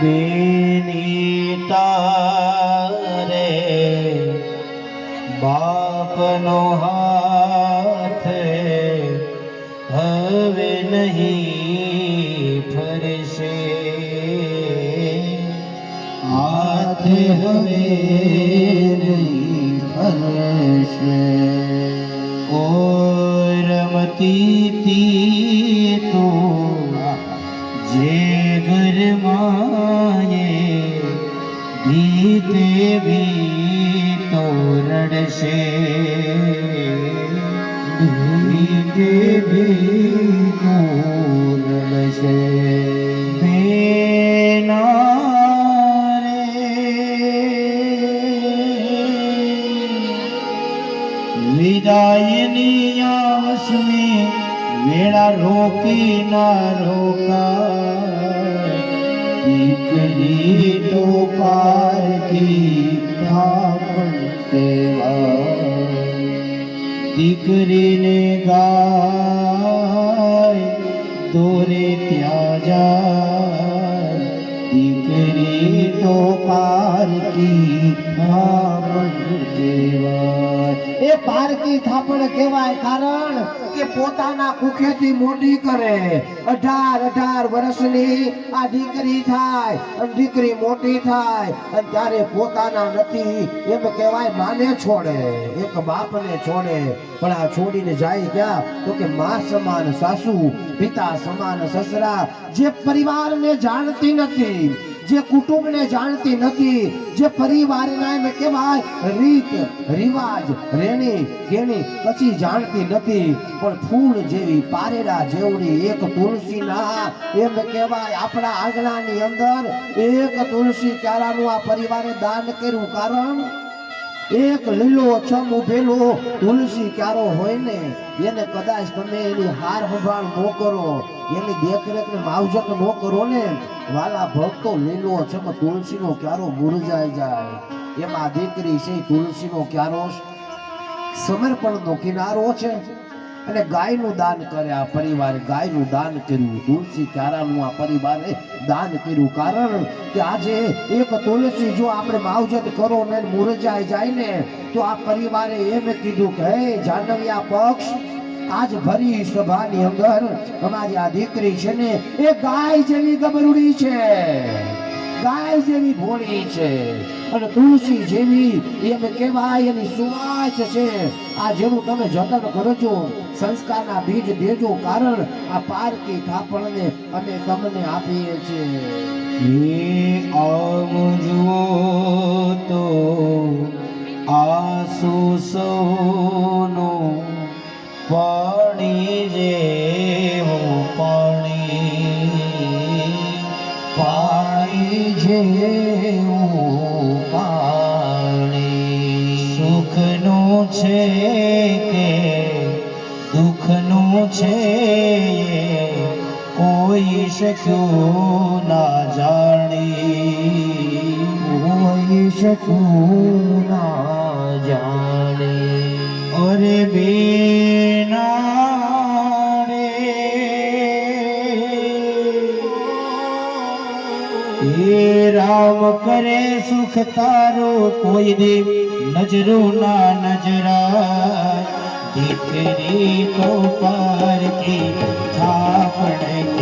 બેની તારે બાપનો હાથ હવે નહીં ફરશે હાથ હવે નહીં ફરશે ઓ રમતી તી તું જે ઘરમાએ ભીતે ભીતો રડશે દેવી ભીતો રડશે વિદાયની આવસમી વેળા રોકી ના રોકા દીકરી તો પારકી કહેવાય દીકરીને ગાય દોરે ત્યાં જાય દીકરી તો પારકી પારકી થાપણ કહેવાય કારણ કે પોતાના કુખેથી મોટી કરે. અઢાર અઢાર વર્ષની આ દીકરી થાય અને દીકરી મોટી થાય અને ત્યારે પોતાના નથી. એમ કહેવાય માને છોડે, એક બાપને છોડે. પણ આ છોડીને જાય ક્યાં? તો કે મા સમાન સાસુ, પિતા સમાન સસરા, જે પરિવારને જાણતી નથી. જે કુટુંબને જાણતી નથી, જે પરિવારના રીત, રિવાજ રેણી કેણી પછી જાણતી નથી, પણ ફૂલ જેવી પારેડા જેવડી એક તુલસી ના એમ કહેવાય, આપણા આંગણાની અંદર એક તુલસી ક્યારાનું આ પરિવારે દાન કર્યું. કારણ એક લીલો છમ ઉભેલો, તુલસી ક્યારો હોય ને, એને કદાચ તમે એની હાર સંભાળ ન કરો, એની દેખરેખ ને માવજત ન કરો ને, વાલા ભક્તો લીલો છમ તુલસીનો ક્યારો મુરઝાઈ જાય. એમાં દીકરી છે તુલસીનો ક્યારો સમર્પણનો કિનારો છે. અને ગાયનું દાન કરે આ પરિવારે. ગાયનું દાન કર્યું. તુલસી ક્યારાનું આ પરિવારે દાન કર્યું. કારણ કે આજે એક તુલસી જો આપણે માવજત કરો ને મુરજાય જાય ને, તો આ પરિવારે એમ કીધું કે, હે જાનવિયા પક્ષ, આજ ભરી સભાની અંદર અમારી આ દીકરી છે ને, એ ગાય જેવી ગબરુડી છે. ગાય જેવી ભોળી છે. અને તુલસી જેવી એમ કહેવાય એની સુવાસ છે. આ જેનું તમે જતન કરજો સંસ્કારના બીજ દેજો કારણ આ પારકી થાપણને અમે તમને આપીએ છીએ. આમ તો આસુ સૌનો છે કે દુઃખનું છે કોઈ શક્યું ના જાણી. કોઈ શક્યું હે રામ કરે સુખ તારો કોઈ દેવ નજરો ના નજરાય દીકરી તો પારકી થાપણ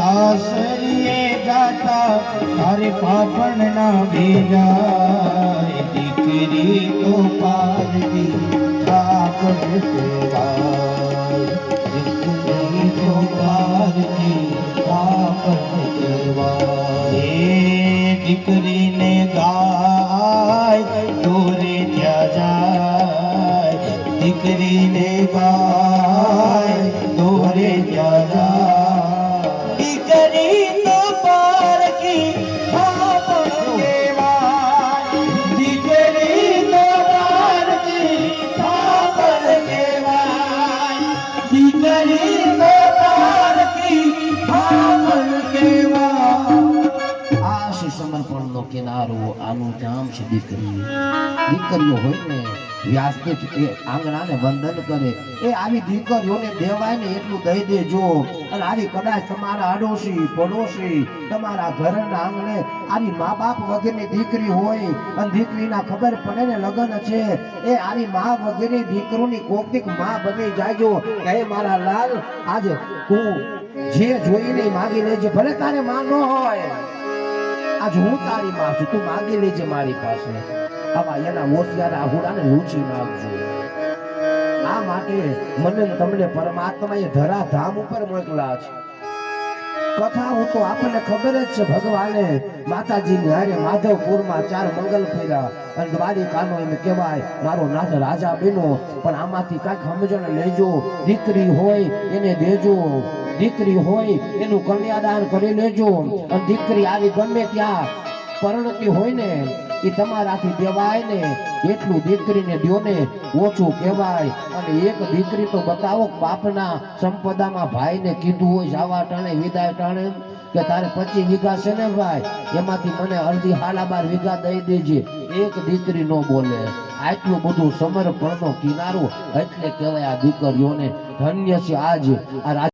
સાસરીએ જાતા તારે પાપણ ના ભેજાય દીકરી તો પારકી પાપણ કહેવાય. દીકરી તો પારકી પાપણ કહેવાય. દીકરીને ગાય દોરે ત્યાં જાય. દીકરીને ગાય કિનારો, આનું જામ છે દીકરી. દીકરીઓ હોય ને, વ્યાસપીઠ એ આંગણાને વંદન કરે. એ આવી દીકરીઓને દેવાય ને એટલું દઈ દેજો. અને આવી કદાચ તમારા આડોશી પડોશી, તમારા ઘરના આંગણે આવી મા બાપ વગેરેની દીકરી હોય, અને દીકરીના ખબર પડે ને લગ્ન છે, એ આવી મા વગરની દીકરોની કોકની મા બની જાયજો. કે મારા લાલ, આજે તું જે જોઈને માગી લેજે, ભલે તારે મા ન હોય. આજ હું તારી માં છું. તું માગી લેજે મારી પાસે. આવા એના હોશિયાર આહુડાને લૂછી નાખજો. આ માટે મને તમને પરમાત્માએ ધરા ધામ ઉપર મોકલા છે. કથા હું તો આપણને ખબર જ છે ભગવાને. માતાજીની હારે માધવપુરમાં ચાર મંગલ ફેર્યા. અને દ્વારિકાનો એમ કહેવાય, મારો નાથ રાજા બન્યો, પણ આમાંથી કાંઈક સમજણ લેજો. દીકરી હોય એને દેજો. દીકરી હોય એનું કન્યાદાન કરી લેજો. દીકરી આવી ગમે ત્યાં પરણતી હોય ને, એ તમારાથી દેવાય ને. એટલું દીકરીને દો ને, ઓછું કહેવાય. અને એક દીકરી તો બતાવો, બાપના સંપદામાં ભાઈને કીધું હોય, જાવા ટાણે, વિદાય ટાણે, કે તારે પચીસ વીઘા છે ને ભાઈ? એમાંથી મને અડધી હાલા બાર વીઘા દઈ દેજે. એક દીકરી નો બોલે. આટલું બધું સમર્પણનો કિનારો એટલે કહેવાય આ દીકરીઓને ધન્ય છે. આજ આ